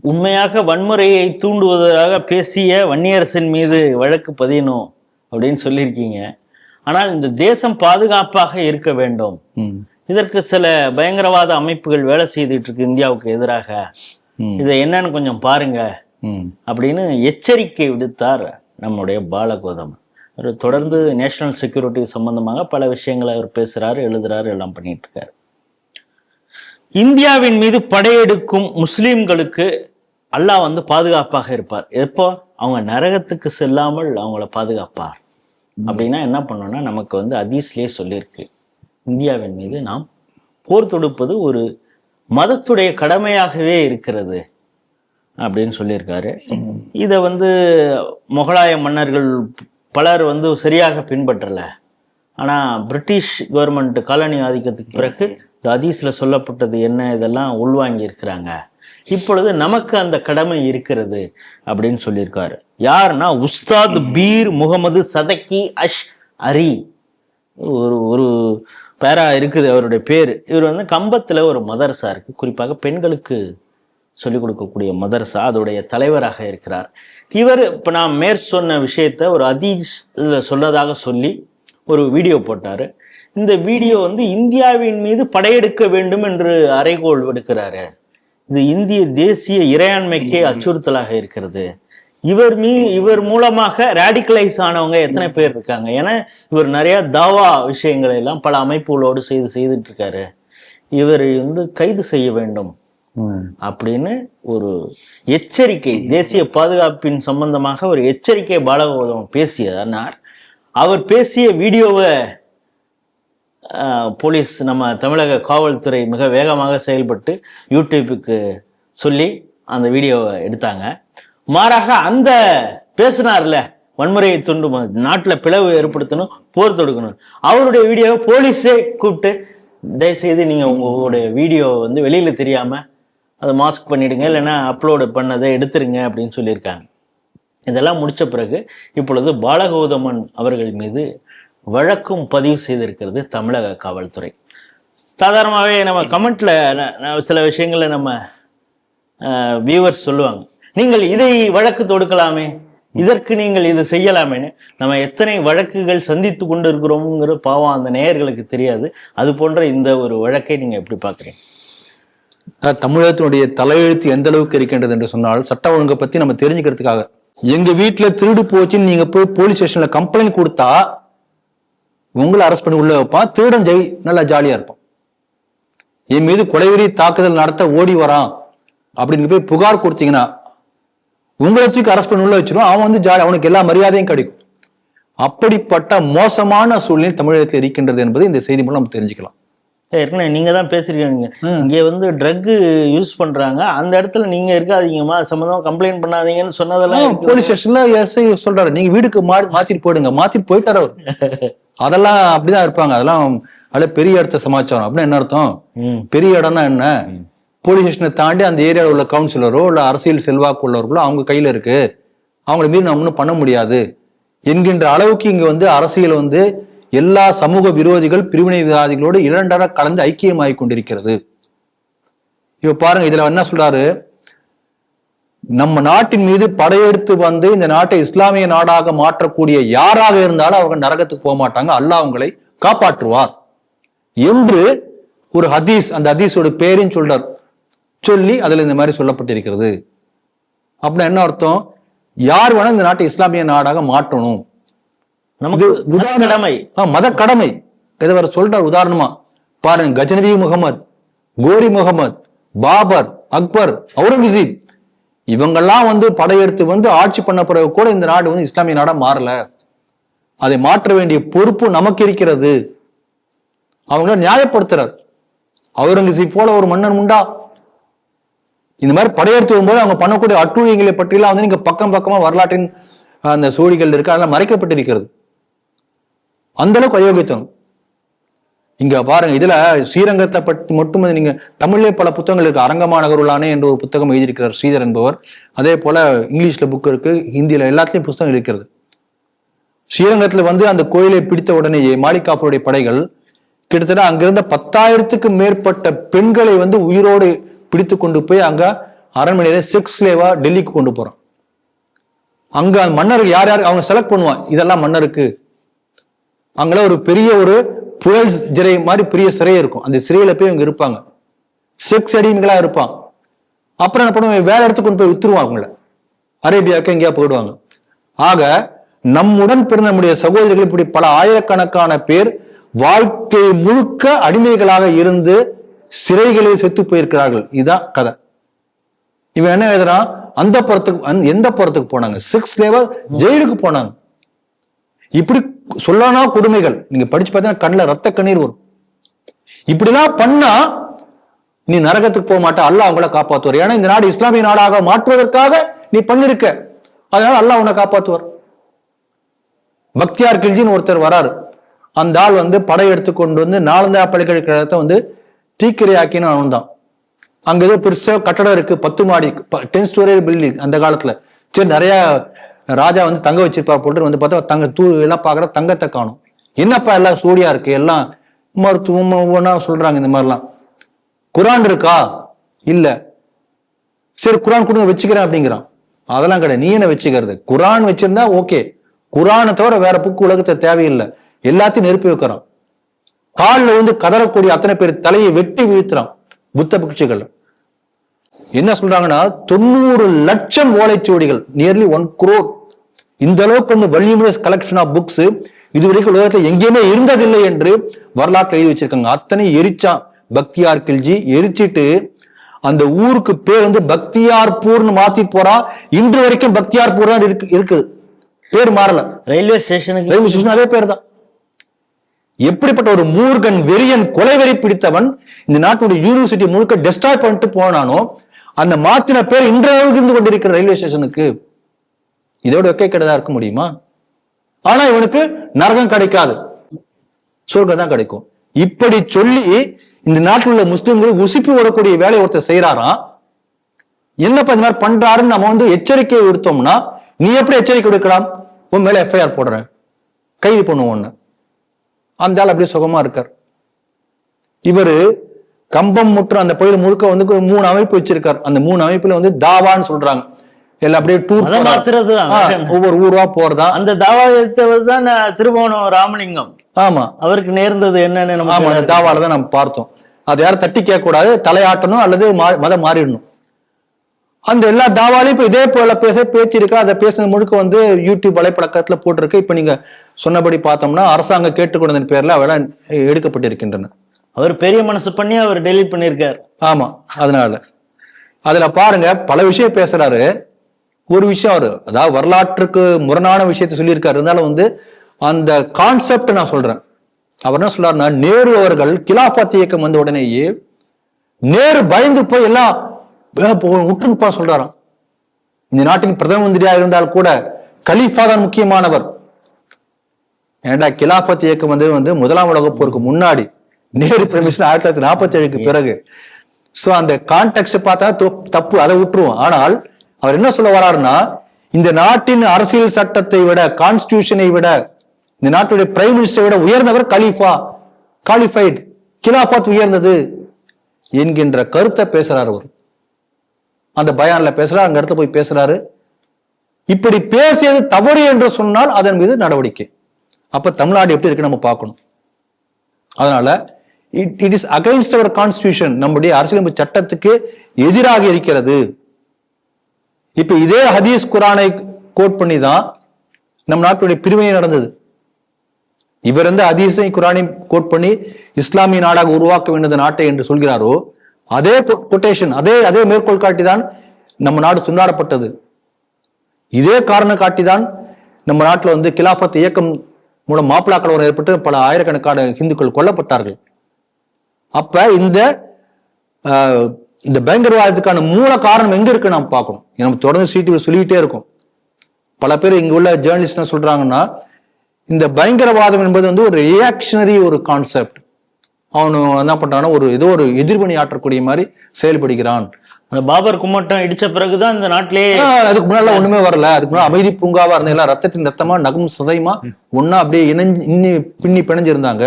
உண்மையாக வன்முறையை தூண்டுவதாக பேசிய வன்னியரசின் மீது வழக்கு பதியணும் அப்படின்னு சொல்லியிருக்கீங்க ஆனால் இந்த தேசம் பாதுகாப்பாக இருக்க வேண்டும். இதற்கு சில பயங்கரவாத அமைப்புகள் வேலை செய்துட்டு இருக்கு இந்தியாவுக்கு எதிராக. இதை என்னன்னு கொஞ்சம் பாருங்க. அப்படின்னு எச்சரிக்கை விடுத்தார் நம்முடைய பாலகோதம் அவர் தொடர்ந்து நேஷனல் செக்யூரிட்டி சம்பந்தமாக பல விஷயங்களை அவர் பேசுறாரு எழுதுறாரு எல்லாம் பண்ணிட்டு இருக்காரு இந்தியாவின் மீது படையெடுக்கும் முஸ்லிம்களுக்கு அல்லாஹ் வந்து பாதுகாப்பாக இருப்பார். எப்போ? அவங்க நரகத்துக்கு செல்லாமல் அவங்கள பாதுகாப்பார். அப்படின்னா என்ன பண்ணோம்னா நமக்கு வந்து அதீஸ்லேயே சொல்லியிருக்கு. இந்தியாவின் மீது நாம் போர் தொடுப்பது ஒரு மதத்துடைய கடமையாகவே இருக்கிறது அப்படின்னு சொல்லியிருக்காரு. இதை வந்து முகலாய மன்னர்கள் பலர் வந்து சரியாக பின்பற்றலை. ஆனால் பிரிட்டிஷ் கவர்மெண்ட் காலனி ஆதிக்கத்துக்கு பிறகு இந்த அதீஸில் சொல்லப்பட்டது என்ன? இதெல்லாம் உள்வாங்கி இருக்கிறாங்க இப்பொழுது நமக்கு அந்த கடமை இருக்கிறது அப்படின்னு சொல்லியிருக்காரு. யாருன்னா உஸ்தாத் பீர் முகமது சதக்கி அஷ் அரி. ஒரு ஒரு பேரா இருக்குது அவருடைய பேர். இவர் வந்து கம்பத்தில் ஒரு மதரசா இருக்கு. குறிப்பாக பெண்களுக்கு சொல்லிக் கொடுக்கக்கூடிய மதரசா அதோடைய தலைவராக இருக்கிறார். இவர் இப்போ நான் மேற் சொன்ன விஷயத்த ஒரு அதீஸ் சொன்னதாக சொல்லி ஒரு வீடியோ போட்டார். இந்த வீடியோ வந்து இந்தியாவின் மீது படையெடுக்க வேண்டும் என்று அறைகோள் விடுக்கிறாரு. இது இந்திய தேசிய இறையாண்மைக்கே அச்சுறுத்தலாக இருக்கிறது. இவர் மீ இவர் மூலமாக ரேடிகலைஸ் ஆனவங்க எத்தனை பேர் இருக்காங்க? ஏன்னா இவர் நிறைய தாவா விஷயங்களை எல்லாம் பல அமைப்புகளோடு செய்து செய்துட்டு இருக்காரு இவர் வந்து கைது செய்ய வேண்டும். அப்படின்னு ஒரு எச்சரிக்கை தேசிய பாதுகாப்பின் சம்பந்தமாக ஒரு எச்சரிக்கை பாலகோதம் பேசியனார் அவர் பேசிய வீடியோவை போலீஸ் நம்ம தமிழக காவல்துறை மிக வேகமாக செயல்பட்டு யூடியூப்புக்கு சொல்லி அந்த வீடியோவை எடுத்தாங்க. மாறாக அந்த பேசினார்ல வன்முறையை துண்டு நாட்டில் பிளவு ஏற்படுத்தணும் போர் தொடுக்கணும். அவருடைய வீடியோவை போலீஸே கூப்பிட்டு தயவுசெய்து நீங்கள் உங்களுடைய வீடியோ வந்து வெளியில் தெரியாமல் அதை மாஸ்க் பண்ணிடுங்க இல்லைன்னா அப்லோடு பண்ணதை எடுத்துருங்க அப்படின்னு சொல்லியிருக்காங்க. இதெல்லாம் முடித்த பிறகு இப்பொழுது பாலகௌதமன் அவர்கள் மீது வழக்கும் பதிவு செய்திருக்கிறது தமிழக காவல்துறை. சாதாரணமாகவே நம்ம கமெண்ட்ல சில விஷயங்களை நம்ம வியூவர்ஸ் சொல்லுவாங்க நீங்கள் இதை வழக்கு தொடுக்கலாமே இதற்கு நீங்கள் இது செய்யலாமேன்னு. நம்ம எத்தனை வழக்குகள் சந்தித்து கொண்டு இருக்கிறோம்ங்கிற பாவம் அந்த நேயர்களுக்கு தெரியாது. அது போன்ற இந்த ஒரு வழக்கை நீங்க எப்படி பாக்குறீங்க தமிழகத்தினுடைய தலையெழுத்து எந்த அளவுக்கு இருக்கின்றது என்று சொன்னால் சட்ட ஒழுங்கை பத்தி நம்ம தெரிஞ்சுக்கிறதுக்காக. எங்க வீட்டுல திருடு போச்சுன்னு நீங்க போய் போலீஸ் ஸ்டேஷன்ல கம்ப்ளைண்ட் கொடுத்தா உங்களை அரெஸ்ட் பண்ணி உள்ள வைப்பான். திருடன் ஜெய் நல்லா ஜாலியா இருப்பான். என் மீது கொலைவெறி தாக்குதல் நடத்த ஓடி வரான். அப்படின்னு போய் புகார் கொடுத்தீங்கன்னா உங்களை தூக்கி அரெஸ்ட் பண்ணி உள்ள வச்சிரும். அவன் வந்து ஜாலி அவனுக்கு எல்லா மரியாதையும் கிடைக்கும். அப்படிப்பட்ட மோசமான சூழ்நிலை தமிழகத்தில் இருக்கின்றது என்பதை இந்த செய்தி மூலம் நம்ம தெரிஞ்சுக்கலாம். ஏற்கனவே நீங்க தான் பேசிருக்கீங்க. இங்க வந்து ட்ரக் யூஸ் பண்றாங்க. அந்த இடத்துல நீங்க இருக்காதீங்கம்மா. அது சம்பந்தமா கம்ப்ளைண்ட் பண்ணாதீங்கன்னு சொன்னதெல்லாம். போலீஸ் ஸ்டேஷன்ல எஸ்ஐ சொல்றாரு. நீங்க வீட்டுக்கு மா மாத்திட்டு போயிடுங்க. மாத்திட்டு போயிட்டாரு அவர். அதெல்லாம் அப்படிதான் இருப்பாங்க. அதெல்லாம் அதுல பெரிய இடத்த சமாச்சாரம். அப்படின்னா என்ன அர்த்தம். பெரிய இடம்னா என்ன? போலீஸ் ஸ்டேஷனை தாண்டி அந்த ஏரியாவில் உள்ள கவுன்சிலரோ இல்ல அரசியல் செல்வாக்கு உள்ளவர்களோ அவங்க கையில இருக்கு. அவங்கள மீறி நம்ம ஒன்றும் பண்ண முடியாது. என்கின்ற அளவுக்கு இங்க வந்து அரசியல் வந்து எல்லா சமூக விரோதிகள் பிரிவினைவாதிகளோடு இரண்டர கலந்து ஐக்கியமாகி கொண்டிருக்கிறது. இப்ப பாருங்க இதுல என்ன சொல்றாரு? நம்ம நாட்டின் மீது படையெடுத்து வந்து இந்த நாட்டை இஸ்லாமிய நாடாக மாற்றக்கூடிய யாராக இருந்தாலும் அவங்க நரகத்துக்கு போக மாட்டாங்க. அல்லாஹ் அவங்களை காப்பாற்றுவார். என்று ஒரு ஹதீஸ் அந்த ஹதீஸோட பேரையும் சொல்றார். சொல்லி அதுல இந்த மாதிரி சொல்லப்பட்டிருக்கிறது. அப்படின்னா என்ன அர்த்தம்? யார் வேணா இந்த நாட்டை இஸ்லாமிய நாடாக மாற்றணும். நமக்கு கடமை மத கடமை இதை வேற சொல்றார் உதாரணமா. பாருங்க கஜனவி முகமது கோரி முகமது பாபர் அக்பர் அவுரங்கசீப். இவங்கெல்லாம் வந்து படையெடுத்து வந்து ஆட்சி பண்ண பிறகு கூட இந்த நாடு வந்து இஸ்லாமிய நாடா மாறல. அதை மாற்ற வேண்டிய பொறுப்பு நமக்கு இருக்கிறது. அவங்க நியாயப்படுத்துறார். அவுரங்கசீப் போல ஒரு மன்னன் உண்டா? இந்த மாதிரி படையெடுத்து வரும்போது அவங்க பண்ணக்கூடிய அட்டூழியங்களை பற்றியெல்லாம் வந்து நீங்க பக்கம் பக்கமா வரலாற்றின் அந்த சூழிகள் இருக்கு அதெல்லாம் மறைக்கப்பட்டிருக்கிறது. அந்த அளவுக்கு அயோக்கியத்தனம் இங்க பாருங்க இதுல ஸ்ரீரங்கத்தை பற்றி மட்டும் நீங்க தமிழ்லே பல புத்தகங்கள் இருக்கு. அரங்கமாநகருளானே என்ற ஒரு புத்தகம் எழுதியிருக்கிறார் ஸ்ரீதர் என்பவர். அதே போல இங்கிலீஷ்ல புக் இருக்கு ஹிந்தியில எல்லாத்துலயும் புத்தகம் இருக்கிறது. ஸ்ரீரங்கத்துல வந்து அந்த கோயிலை பிடித்த உடனேயே மாலிகாப்பருடைய படைகள் கிட்டத்தட்ட அங்கிருந்த பத்தாயிரத்துக்கு மேற்பட்ட பெண்களை வந்து உயிரோடு பிடித்து கொண்டு போய் அங்க அரண்மனையில செக்ஸ் லேவா டெல்லிக்கு கொண்டு போறான். அங்க அந்த மன்னருக்கு யார் யார் அவங்க செலக்ட் பண்ணுவான். இதெல்லாம் மன்னருக்கு அங்கெல்லாம் ஒரு பெரிய ஒரு புயல் சிறை மாதிரி பெரிய சிறை இருக்கும். அந்த சிறையில போய் இவங்க இருப்பாங்க. செக்ஸ் அடிமைகளா இருப்பான். அப்புறம் என்ன பண்ணுவாங்க? வேற இடத்துக்கு கொண்டு போய் வித்துருவாங்க அவங்கள. அரேபியாவுக்கு எங்கேயா போயிடுவாங்க. ஆக நம்முடன் பிறந்த நம்முடைய சகோதரிகள் இப்படி பல ஆயிரக்கணக்கான பேர் வாழ்க்கை முழுக்க அடிமைகளாக இருந்து சிறைகளில் செத்து போயிருக்கிறார்கள். இதுதான் கதை. இவன் என்ன எழுதுறான்? அந்த புறத்துக்கு எந்த புறத்துக்கு போனாங்க? சிக்ஸ் லேவல் ஜெயிலுக்கு போனாங்க. இப்படி சொல்லானா கொடுமைகள். நீங்க படிச்சு பார்த்தீங்கன்னா கண்ணில் ரத்த கண்ணீர் வரும். இப்படிலாம் பண்ணா நீ நரகத்துக்கு போக மாட்டா அல்லாஹ் அவங்கள காப்பாத்துவார். ஏன்னா இந்த நாடு இஸ்லாமிய நாடாக மாற்றுவதற்காக நீ பண்ணிருக்க. அதனால அல்லாஹ் உன்னை காப்பாத்துவார். பக்தியார் கில்ஜின்னு ஒருத்தர் வராரு. அந்த ஆள் வந்து படையெடுத்து கொண்டு வந்து நாலந்தா பல்கலைக்கழகத்தை வந்து தீக்கிரையாக்கின்னு அவன் தான் அங்க ஏதோ பெருசா கட்டடம் இருக்கு பத்து மாடி டென் ஸ்டோரி பில்டிங் அந்த காலத்துல. சரி நிறைய ராஜா வந்து தங்க வச்சிருப்பா போட்டு வந்து பார்த்தா தங்க தூ எல்லாம் பாக்குற தங்கத்தை காணும். என்னப்பா எல்லாம் சூடியா இருக்கு? எல்லாம் மருத்துவம் ஒவ்வொன்றா சொல்றாங்க இந்த மாதிரிலாம். குரான் இருக்கா? இல்ல. சரி குரான் கொடுங்க வச்சுக்கிறேன் அப்படிங்கிறான். அதெல்லாம் கிடையாது. நீ என்ன வச்சுக்கிறது? குரான் வச்சிருந்தா ஓகே. குரானை தவிர வேற புக்கு உலகத்தை தேவையில்லை. எல்லாத்தையும் நெருப்பி வைக்கிறான். காலில் வந்து கதறக்கூடிய அத்தனை பேர் தலையை வெட்டி வீழ்த்துறான் புத்த பிக்ஷுகள் என்ன சொல்றாங்கன்னா தொண்ணூறு லட்சம் ஓலைச்சுவடிகள் நியர்லி ஒன் குரோர் இந்த அளவுக்கு வந்து வல்யூமினஸ் கலெக்ஷன் ஆஃப் புக்ஸ் இதுவரைக்கும் உலகத்துல எங்கேயுமே இருந்ததில்லை என்று வரலாற்று எழுதி வச்சிருக்காங்க. அத்தனை எரிச்சான் பக்தியார் கில்ஜி எரிச்சிட்டு அந்த ஊருக்கு பேர் வந்து பக்தியார்பூர்னு மாத்தி போறான் இன்று வரைக்கும் பக்தியார்பூர் தான் இருக்கு இருக்குது பேர் மாறல. ரயில்வே ஸ்டேஷனுக்கு ரயில்வே ஸ்டேஷன் அதே பேர் தான். எப்படிப்பட்ட ஒரு மூர்கன் வெறியன் கொலைவெறி பிடித்தவன் இந்த நாட்டுடைய யூனிவர்சிட்டி முழுக்க டெஸ்ட்ராய் பண்ணிட்டு போனானோ அந்த மாத்தின பேர் இன்றளவுக்கு இருந்து கொண்டிருக்கிற ரயில்வே ஸ்டேஷனுக்கு. இதோட வெக்கை இருக்க முடியுமா? ஆனா இவனுக்கு நரகம் கிடைக்காது. சொர்க்கம் தான் கிடைக்கும். இப்படி சொல்லி இந்த நாட்டில் உள்ள முஸ்லிம்களுக்கு உசுப்பி விடக்கூடிய வேலையை ஒருத்தர் செய்யறாராம் என்னப்பா இந்த மாதிரி பண்றாருன்னு நம்ம வந்து எச்சரிக்கையை விடுத்தோம்னா நீ எப்படி எச்சரிக்கை விடுக்கலாம் உன் மேல எஃப்ஐஆர் போடுறேன் கைது பண்ணுவோம் ஒன்று அந்த ஆள் அப்படியே சுகமா இருக்கார். இவரு கம்பம் முற்று அந்த பகுதியில் முழுக்க வந்து ஒரு மூணு அமைப்பு வச்சிருக்கார். அந்த மூணு அமைப்புல வந்து தாவான்னு சொல்றாங்க. எல்லாம் அப்படியே டூர் மாத்துறது. ஒவ்வொரு ஊரா போறதா? அந்த தாவாயத்தவர் தான் நான் திருபுவனம் ராமலிங்கம். ஆமா. அவருக்கு நேர்ந்தது என்னன்னு ஆமா நமக்கு அந்த தாவால தான் நம்ம பார்த்தோம். அது யாரும் தட்டி கேட்க கூடாது தலையாட்டணும் அல்லது மதம் மாறிடணும். அந்த எல்லா தாவாலையும் இப்ப இதே போல பேச பேச்சு இருக்கு அதை பேசுனது முழுக்க வந்து யூடியூப் வலைப்பழக்கத்துல போட்டிருக்கு. இப்ப நீங்க சொன்னபடி பார்த்தோம்னா அரசாங்கம் கேட்டுக்கொண்டதன் பேர்ல அவெல்லாம் எடுக்கப்பட்டிருக்கின்றன. அவர் பெரிய மனசு பண்ணி அவர் டெலிட் பண்ணியிருக்கார். ஆமா அதனால. அதுல பாருங்க பல விஷயம் பேசுறாரு. ஒரு விஷயம் அவரு அதாவது வரலாற்றுக்கு முரணான விஷயத்த சொல்லியிருக்காரு. இருந்தாலும் வந்து அந்த கான்செப்ட் நான் சொல்றேன். அவர் என்ன சொல்றாருன்னா நேரு அவர்கள் கிலாபாத் இயக்கம் வந்த உடனேயே நேரு பயந்து போய் எல்லாம் உற்றுப்பா சொல்றாராம். இந்த நாட்டின் பிரதம மந்திரியா இருந்தால் கூட கலீஃபா தான் முக்கியமானவர். ஏண்டா கிலாபத் இயக்கம் வந்து வந்து முதலாம் உலகப் போருக்கு முன்னாடி. நேரு பிரமிஷன் ஆயிரத்தி தொள்ளாயிரத்தி நாற்பத்தி ஏழுக்கு பிறகு. ஸோ அந்த கான்டெக்ட் பார்த்தா தப்பு அதை விட்டுருவோம் ஆனால் அவர் என்ன சொல்ல வராருன்னா இந்த நாட்டின் அரசியல் சட்டத்தை விட கான்ஸ்டியூஷனை விட இந்த நாட்டுடைய பிரைம் மினிஸ்டரை விட உயர்ந்தவர் கலீஃபா காலிஃபைட் கிலாஃபாத் உயர்ந்தது என்கின்ற கருத்தை பேசுறாரு அவர். அந்த பயான்ல பேசுறாரு அங்க இடத்துல போய் பேசுறாரு. இப்படி பேசியது தவறு என்று சொன்னால் அதன் மீது நடவடிக்கை. அப்ப தமிழ்நாடு எப்படி இருக்கு நம்ம பார்க்கணும். அதனால it it is against our constitution நம்முடைய அரசியலமைப்பு சட்டத்துக்கு எதிராக இருக்கிறது. இப்ப இதே ஹதீஸ் குரானை கோட் பண்ணி தான் நம் நாட்டுடைய பிரிவினை நடந்தது. இவர் வந்து ஹதீஸையும் குரானையும் கோட் பண்ணி இஸ்லாமிய நாடாக உருவாக்க வேண்டியது நாட்டை என்று சொல்கிறாரோ அதே கொட்டேஷன் அதே அதே மேற்கோள் காட்டி தான் நம்ம நாடு சுண்டாடப்பட்டது. இதே காரணம் காட்டி தான் நம்ம நாட்டில் வந்து கிலாபத் இயக்கம் மூலம் மாப்பிளா கலவரம் ஏற்பட்டு பல ஆயிரக்கணக்கான இந்துக்கள் கொல்லப்பட்டார்கள். அப்ப இந்த ஆஹ், இந்த பயங்கரவாதத்துக்கான மூல காரணம் எங்க இருக்கு நாம் பார்க்கணும். நம்ம தொடர்ந்து சீட்டு சொல்லிக்கிட்டே இருக்கோம். பல பேர் இங்க உள்ள ஜேர்னலிஸ்ட் என்ன சொல்றாங்கன்னா இந்த பயங்கரவாதம் என்பது வந்து ஒரு ரியாக்ஷனரி ஒரு கான்செப்ட் அவனு என்ன பண்றான்னா ஒரு ஏதோ ஒரு எதிர்வினை ஆற்றக்கூடிய மாதிரி செயல்படுகிறான். அந்த பாபர் கும்மட்டம் இடிச்ச பிறகுதான் இந்த நாட்டிலேயே அதுக்கு முன்னால ஒண்ணுமே வரல. அதுக்கு முன்னாடி அமைதி பூங்காவா இருந்த எல்லாம் ரத்தத்தின் ரத்தமா நகும் சதைமா ஒன்னா அப்படியே இணைஞ்சு இன்னி பின்னி பிணைஞ்சிருந்தாங்க.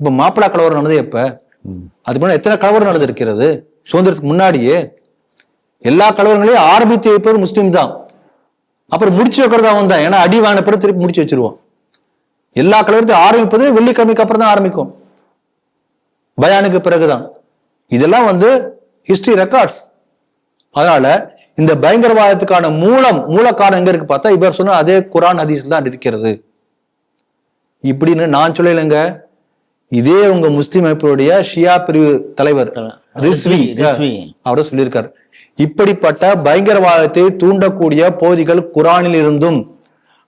இப்ப மாப்பிளா கலவரம் நடந்தது எப்ப? அதுக்கு முன்னாடி எத்தனை கலவரம் நடந்திருக்கிறது? சுதந்திரத்துக்கு முன்னாடியே எல்லா கலவரங்களையும் ஆரம்பித்து வைப்பது முஸ்லீம் தான். அப்புறம் முடிச்சு வைக்கிறது அவன் தான். ஏன்னா அடி வாங்கின பிறகு திருப்பி முடிச்சு வச்சிருவோம் எல்லா கலவரத்தையும் ஆரம்பிப்பது வெள்ளிக்கிழமைக்கு அப்புறம் தான் ஆரம்பிக்கும். பயானுக்கு பிறகுதான். இதெல்லாம் வந்து ஹிஸ்டரி ரெக்கார்ட்ஸ் அதனால இந்த பயங்கரவாதத்துக்கான மூலம் மூல காரணம் எங்க இருக்கு பார்த்தா இவர் சொன்ன அதே குரான் ஹதீஸ்ல தான் இருக்கிறது. இப்படின்னு நான் சொல்லலைங்க. இதே உங்க முஸ்லிம் அமைப்புடைய ஷியா பிரிவு தலைவர் ரிஸ்வி. அவரும் சொல்லியிருக்காரு. இப்படிப்பட்ட பயங்கரவாதத்தை தூண்டக்கூடிய பகுதிகள் குரானில் இருந்தும்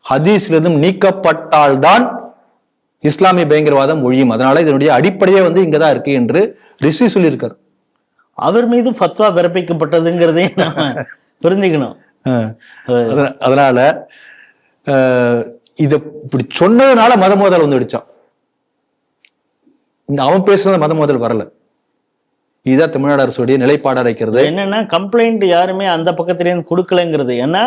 ஹதீஸிலிருந்தும் நீக்கப்பட்டால்தான் இஸ்லாமிய பயங்கரவாதம் ஒழியும். அதனால இதனுடைய அடிப்படையே வந்து இங்கதான் இருக்கு என்று ரிஸ்வி சொல்லியிருக்காரு. அவர் மீது ஃபத்வா பிறப்பிக்கப்பட்டதுங்கிறதே புரிஞ்சுக்கணும். அதனால இத இப்படி சொன்னதுனால மத மோதல் வந்து அடிச்சான் இந்த அவன் பேசுனது மத மோதல் வரல. இதுதான் தமிழ்நாடு அரசுடைய நிலைப்பாடா இருக்கிறது. என்னன்னா கம்ப்ளைண்ட் யாருமே அந்த பக்கத்துலேருந்து கொடுக்கலங்கிறது. ஏன்னா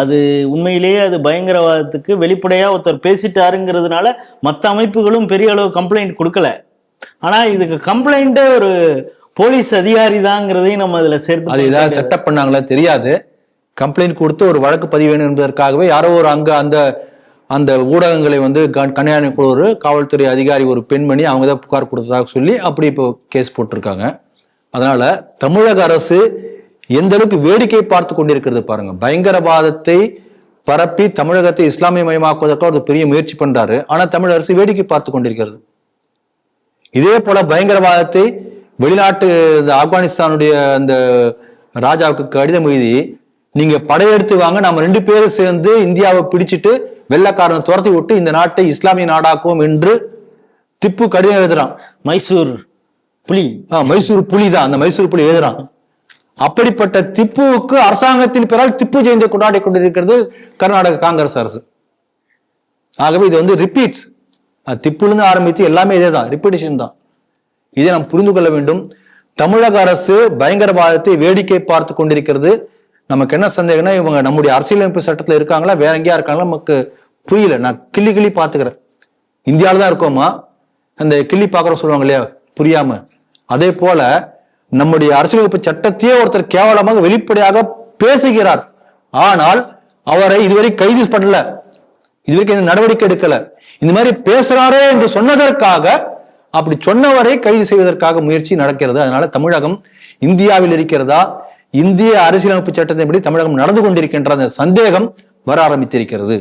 அது உண்மையிலேயே அது பயங்கரவாதத்துக்கு வெளிப்படையா ஒருத்தர் பேசிட்டாருங்கிறதுனால மற்ற அமைப்புகளும் பெரிய அளவு கம்ப்ளைண்ட் கொடுக்கல. ஆனா இதுக்கு கம்ப்ளைண்ட்டே ஒரு போலீஸ் அதிகாரி தாங்கிறதையும் நம்ம அதுல சேர்த்து அது ஏதாவது செட்டப் பண்ணாங்களா தெரியாது. கம்ப்ளைண்ட் கொடுத்து ஒரு வழக்கு பதிவு வேணும் என்பதற்காகவே யாரோ ஒரு அங்க அந்த அந்த ஊடகங்களை வந்து கண்- ஒரு காவல்துறை அதிகாரி ஒரு பெண்மணி அவங்க தான் புகார் கொடுத்ததாக சொல்லி அப்படி இப்போ கேஸ் போட்டிருக்காங்க. அதனால தமிழக அரசு எந்த அளவுக்கு வேடிக்கை பார்த்து கொண்டிருக்கிறது பாருங்க. பயங்கரவாதத்தை பரப்பி தமிழகத்தை இஸ்லாமிய மயமாக்குவதற்காக ஒரு பெரிய முயற்சி பண்றாரு. ஆனா தமிழக அரசு வேடிக்கை பார்த்து கொண்டிருக்கிறது. இதே போல பயங்கரவாதத்தை வெளிநாட்டு இந்த ஆப்கானிஸ்தானுடைய அந்த ராஜாவுக்கு கடிதம் எழுதி நீங்க படையெடுத்து வாங்க நம்ம ரெண்டு பேரும் சேர்ந்து இந்தியாவை பிடிச்சிட்டு வெள்ளக்காரனை துரத்தி விட்டு இந்த நாட்டை இஸ்லாமிய நாடாக்குவோம் என்று திப்பு கடிதம் எழுதுறான். மைசூர் புலி. ஆ, மைசூர் புலி தான் அந்த மைசூர் புலி எழுதுறான். அப்படிப்பட்ட திப்புவுக்கு அரசாங்கத்தின் பெயரால் திப்பு ஜெயந்தி கொண்டாடி கொண்டிருக்கிறது கர்நாடக காங்கிரஸ் அரசு. ஆகவே இது வந்து ரிப்பீட்ஸ் திப்புலேருந்து ஆரம்பித்து எல்லாமே இதே தான் ரிப்பீட்டேஷன் தான். இதை நாம் புரிந்து கொள்ள வேண்டும். தமிழக அரசு பயங்கரவாதத்தை வேடிக்கை பார்த்து கொண்டிருக்கிறது. நமக்கு என்ன சந்தேகம்னா இவங்க நம்முடைய அரசியலமைப்பு சட்டத்துல இருக்காங்களா வேற எங்கேயா இருக்காங்களா நமக்கு புரியல. நான் கிள்ளி கிள்ளி பார்த்துக்கிறேன். இந்தியாவில் தான் இருக்கோமா? அந்த கிள்ளி பார்க்குறோம் சொல்லுவாங்க இல்லையா? புரியாம. அதே போல நம்முடைய அரசியலமைப்பு சட்டத்தையே ஒருத்தர் கேவலமாக வெளிப்படையாக பேசுகிறார். ஆனால் அவரை இதுவரை கைது பண்ணல. இதுவரைக்கும் எந்த நடவடிக்கை எடுக்கல. இந்த மாதிரி பேசுறாரே என்று சொன்னதற்காக அப்படி சொன்னவரை கைது செய்வதற்காக முயற்சி நடக்கிறது. அதனால தமிழகம் இந்தியாவில் இருக்கிறதா? இந்திய அரசியலமைப்பு சட்டத்தின்படி தமிழகம் நடந்து கொண்டிருக்கின்ற அந்த சந்தேகம் வர ஆரம்பித்திருக்கிறது.